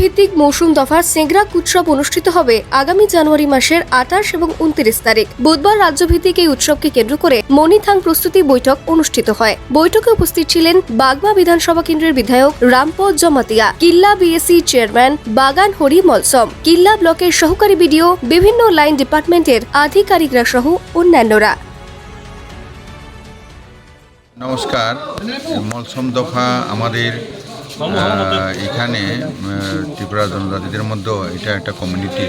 ভিত্তিক মৌসুম দফার সেংগ্রাক উৎসব অনুষ্ঠিত হবে আগামী জানুয়ারি মাসের আঠাশ এবং উনত্রিশ তারিখ। বুধবার রাজ্য ভিত্তিক এই উৎসবকে কেন্দ্র করে মনিথাং প্রস্তুতি বৈঠক অনুষ্ঠিত হয়। বৈঠকে উপস্থিত ছিলেন বাগমা বিধানসভা কেন্দ্রের বিধায়ক রামপদ জমাতিয়া, কিল্লা বিএসসি চেয়ারম্যান বাগান হরি মলসম, কিল্লা ব্লকের সহকারী বিডিও, বিভিন্ন লাইন ডিপার্টমেন্টের আধিকারিকরা সহ অন্যান্যরা। নমস্কার। মলসম দফা আমাদের এখানে ত্রিপুরা জনজাতিদের মধ্যে এটা একটা কমিউনিটি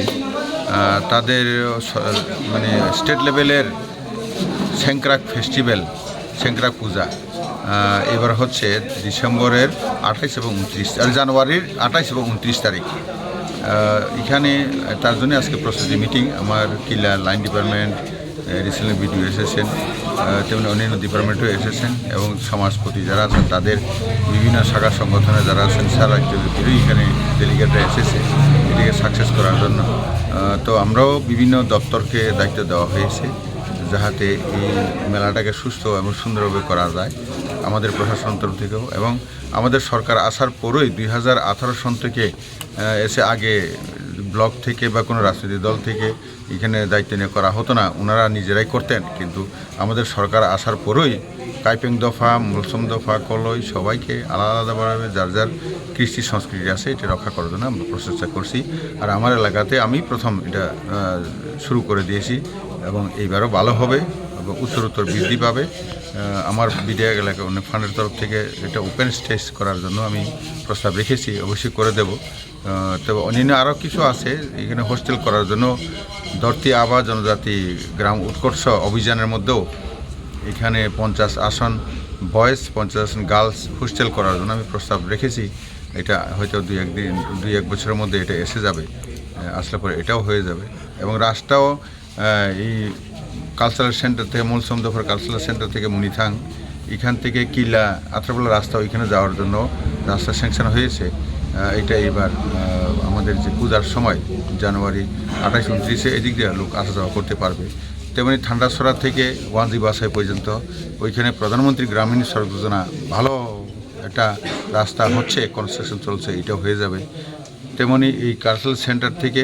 তাদের মানে স্টেট লেভেলের সেংক্রাক ফেস্টিভ্যাল সেংক্রাক পূজা। এবার হচ্ছে ডিসেম্বরের আঠাইশ এবং উনত্রিশ, আর জানুয়ারির আঠাইশ এবং উনত্রিশ তারিখ। এখানে, তার জন্য আজকে প্রস্তুতি মিটিং আমার কিলা লাইন ডিপার্টমেন্ট রিসেন্টলি বিডিও এসেছেন। তেমনি অন্যান্য ডিপার্টমেন্টও এসেছেন এবং সমাজপতি যারা আছেন, তাদের বিভিন্ন শাখা সংগঠনে যারা আছেন সারা রাজ্যব্যাপী এখানে ডেলিগেটরা এসেছে, এটিকে সাকসেস করার জন্য। তো আমরাও বিভিন্ন দপ্তরকে দায়িত্ব দেওয়া হয়েছে, যাহাতে এই মেলাটাকে সুস্থ এবং সুন্দরভাবে করা যায় আমাদের প্রশাসন তরফ থেকেও এবং আমাদের সরকার আসার পরই দুই হাজার আঠারো সন থেকে এসে আগে ব্লক থেকে বা কোনো রাজনৈতিক দল থেকে এখানে দায়িত্ব নিয়ে করা হতো না, ওনারা নিজেরাই করতেন। কিন্তু আমাদের সরকার আসার পরই কাইপেং দফা, মলসম দফা, কলই সবাইকে আলাদা আলাদাভাবে যার যার কৃষ্টি সংস্কৃতি আছে এটা রক্ষা করার জন্য আমরা প্রচেষ্টা করছি। আর আমার এলাকাতে আমি প্রথম এটা শুরু করে দিয়েছি এবং এইবারও ভালো হবে। উত্তরোত্তর বৃদ্ধি পাবে। আমার বিডিয়া এলাকায় অনেক ফান্ডের তরফ থেকে এটা ওপেন স্টেজ করার জন্য আমি প্রস্তাব রেখেছি, অবশ্যই করে দেব। তবে অন্যান্য আরও কিছু আছে, এখানে হোস্টেল করার জন্য ধরতি আবা জনজাতি গ্রাম উৎকর্ষ অভিযানের মধ্যেও এখানে পঞ্চাশ আসন বয়েজ পঞ্চাশ আসন গার্লস হোস্টেল করার জন্য আমি প্রস্তাব রেখেছি। এটা হয়তো দুই একদিন দুই এক বছরের মধ্যে এটা এসে যাবে আসলে পরে এটাও হয়ে যাবে। এবং রাস্তাও এই কালচারাল সেন্টার থেকে মূলসম দফার কালচারাল সেন্টার থেকে মুনিথাং, এখান থেকে কিলা, আত্রাপালা রাস্তা ওইখানে যাওয়ার জন্য রাস্তা স্যাংশন হয়েছে। এটা এবার আমাদের যে পূজার সময়, জানুয়ারি আঠাশ উনত্রিশে এদিক দিয়ে লোক আসা যাওয়া করতে পারবে। তেমনি ঠান্ডাসরা থেকে ওয়ানজি বাসায় পর্যন্ত, ওইখানে প্রধানমন্ত্রী গ্রামীণ সড়ক যোজনা ভালো একটা রাস্তা হচ্ছে কনস্ট্রাকশন চলছে, এটাও হয়ে যাবে। তেমনি এই কালচারাল সেন্টার থেকে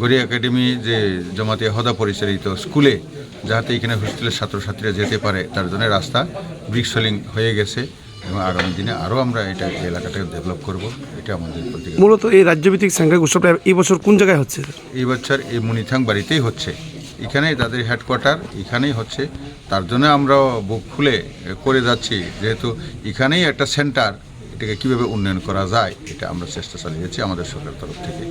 গড়ি একাডেমি যে জমাতে হদা পরিচালিত স্কুলে যাতে এখানে হোস্টেলের ছাত্রছাত্রীরা যেতে পারে তার জন্য রাস্তা ব্রিক্সলিং হয়ে গেছে এবং আগামী দিনে আরও আমরা এটা এলাকাটাকে ডেভেলপ করব এটা আমাদের মূলত এই রাজ্যভিত্তিক সাংঘাতিক উৎসবটা এই বছর কোন জায়গায় হচ্ছে? এই বছর এই মনিথাং বাড়িতেই হচ্ছে। এখানেই তাদের হেডকোয়ার্টার এখানেই হচ্ছে। তার জন্য আমরা বুক খুলে করে যাচ্ছি যেহেতু এখানেই একটা সেন্টার এটাকে কীভাবে উন্নয়ন করা যায় এটা আমরা চেষ্টা চালিয়েছি আমাদের সরকার তরফ থেকে।